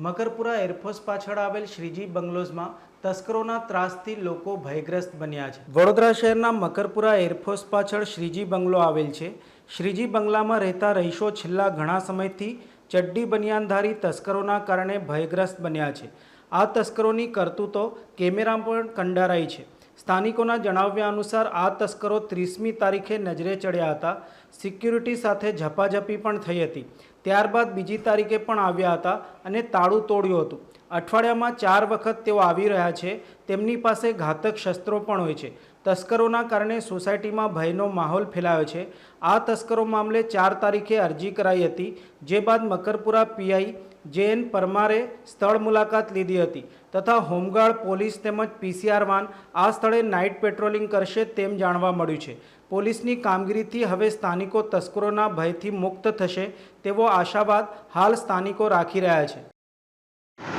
Makarpura air force પાછળ આવેલ શ્રીજી બંગલોઝમાં તસ્કરોના ત્રાસથી લોકો ભયગ્રસ્ત બન્યા છે. વડોદરા શહેરના મકરપુરા એરફોર્સ પાછળ શ્રીજી બંગલો આવેલ છે. શ્રીજી બંગલામાં રહેતા રહીશો છેલ્લા ઘણા સમયથી ચડ્ડી બનિયાનધારી તસ્કરોના કારણે ભયગ્રસ્ત બન્યા છે. આ તસ્કરોની કરતૂતો કેમેરા પણ કંડારાઈ છે. સ્થાનિકોના જણાવ્યા અનુસાર આ તસ્કરો ત્રીસમી તારીખે નજરે ચડ્યા હતા. સિક્યુરિટી સાથે ઝપાઝપી પણ થઈ હતી. ત્યારબાદ બીજી તારીખે પણ આવ્યા હતા અને તાળું તોડ્યું હતું. અઠવાડિયામાં ચાર વખત તેઓ આવી રહ્યા છે. તેમની પાસે ઘાતક શસ્ત્રો પણ હોય છે. તસ્કરોના કારણે સોસાયટીમાં ભયનો માહોલ ફેલાયો છે. આ તસ્કરો મામલે ચાર તારીખે અરજી કરાઈ હતી, જે બાદ મકરપુરા પીઆઈ જે એન પરમારે સ્થળ મુલાકાત લીધી હતી તથા હોમગાર્ડ પોલીસ તેમજ પીસીઆર વાન આ સ્થળે નાઇટ પેટ્રોલિંગ કરશે તેમ જાણવા મળ્યું છે. પોલીસની કામગીરીથી હવે સ્થાનિકો તસ્કરોના ભયથી મુક્ત થશે તેવો આશાવાદ હાલ સ્થાનિકો રાખી રહ્યા છે.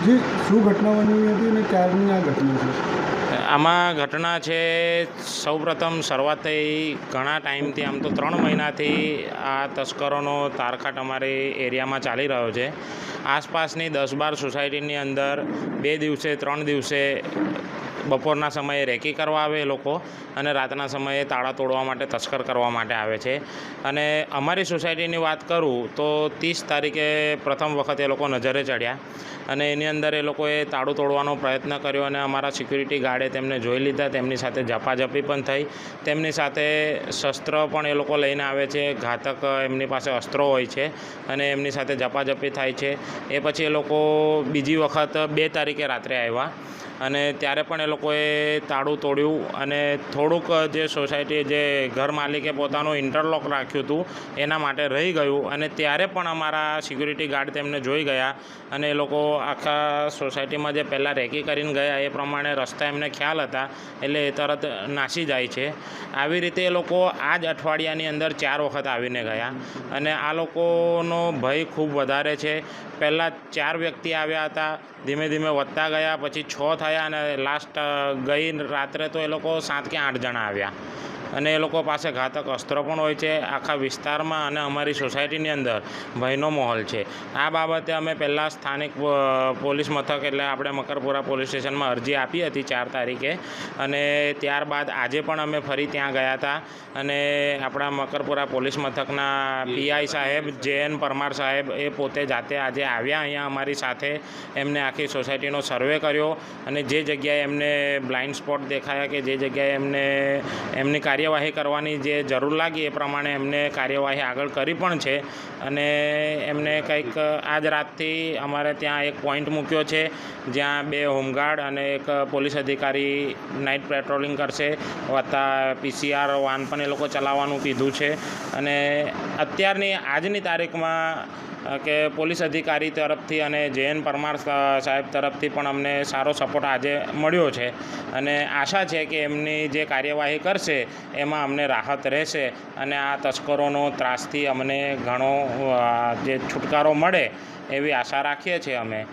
જી, શું ઘટના બની હતી અને ક્યારની આ ઘટના છે? આમાં ઘટના છે, સૌપ્રથમ શરૂઆત થઈ ઘણા ટાઈમથી, આમ તો ત્રણ મહિનાથી આ તસ્કરોનો તારખાટ અમારી એરિયામાં ચાલી રહ્યો છે. આસપાસની દસ બાર સોસાયટીની અંદર બે દિવસે, ત્રણ દિવસે બપોરના સમયે રેકી કરવા આવે એ લોકો અને રાતના સમયે તાળા તોડવા માટે, તસ્કર કરવા માટે આવે છે. અને અમારી સોસાયટીની વાત કરું તો ત્રીસ તારીખે પ્રથમ વખત એ લોકો નજરે ચડ્યા અને એની અંદર એ લોકોએ તાળું તોડવાનો પ્રયત્ન કર્યો અને અમારા સિક્યુરિટી ગાર્ડે તેમને જોઈ લીધા. તેમની સાથે ઝપાઝપી પણ થઈ. તેમની સાથે શસ્ત્ર પણ એ લોકો લઈને આવે છે. ઘાતક એમની પાસે અસ્ત્રો હોય છે અને એમની સાથે ઝપાઝપી થાય છે. એ પછી એ લોકો બીજી વખત બે તારીખે રાત્રે આવ્યા. અને ત્યારે પણ એ લોકોએ તાળું તોડ્યું અને થોડુંક જે સોસાયટી જે ઘર માલિકે પોતાનું ઇન્ટરલોક રાખ્યું હતું, એના માટે રહી ગયું. અને ત્યારે પણ અમારા સિક્યુરિટી ગાર્ડ તેમને જોઈ ગયા અને એ લોકો આખા સોસાયટીમાં જે પહેલાં રેકી કરીને ગયા એ પ્રમાણે રસ્તા એમને ખ્યાલ હતા, એટલે એ તરત નાસી જાય છે. આવી રીતે એ લોકો આ જ અઠવાડિયાની અંદર ચાર વખત આવીને ગયા. અને આ લોકોનો ભય ખૂબ વધારે છે. પહેલાં ચાર વ્યક્તિ આવ્યા હતા, ધીમે ધીમે વધતા ગયા, પછી છ થયા અને લાસ્ટ ગઈ રાત્રે તો એ લોકો સાત કે આઠ જણા આવ્યા. અને એ લોકો પાસે ઘાતક અસ્ત્રો પણ હોય છે આખા વિસ્તારમાં અને અમારી સોસાયટીની અંદર ભયનો માહોલ છે. આ બાબતે અમે પહેલાં સ્થાનિક પોલીસ મથક એટલે આપણે મકરપુરા પોલીસ સ્ટેશનમાં અરજી આપી હતી ચાર તારીખે અને ત્યારબાદ આજે પણ અમે ફરી ત્યાં ગયા હતા અને આપણા મકરપુરા પોલીસ મથકના પીઆઈ સાહેબ, જે એન પરમાર સાહેબ એ પોતે જાતે આજે આવ્યા અહીંયા અમારી સાથે. એમને આખી સોસાયટીનો સર્વે કર્યો અને જે જગ્યાએ એમને બ્લાઇન્ડ સ્પોટ દેખાયા કે જે જગ્યાએ એમને, એમની કાર્યવાહી કરવાની જે જરૂર લાગી એ પ્રમાણે એમને કાર્યવાહી આગળ કરી પણ છે. અને એમને કંઈક આજ રાતથી અમારે ત્યાં એક પોઈન્ટ મૂક્યો છે, જ્યાં બે હોમગાર્ડ અને એક પોલીસ અધિકારી નાઇટ પેટ્રોલિંગ કરશે, વત્તા પીસીઆર વાન પણ એ લોકો ચલાવવાનું કીધું છે. અને અત્યારની આજની તારીખમાં કે પોલીસ અધિકારી તરફથી અને જૈન પરમાર સાહેબ તરફથી પણ અમને સારો સપોર્ટ આજે મળ્યો છે. અને આશા છે કે એમની જે કાર્યવાહી કરશે એમાં અમને રાહત રહેશે અને આ તસ્કરોનો ત્રાસથી અમને ઘણો જે છુટકારો મળે એવી આશા રાખીએ છીએ અમે.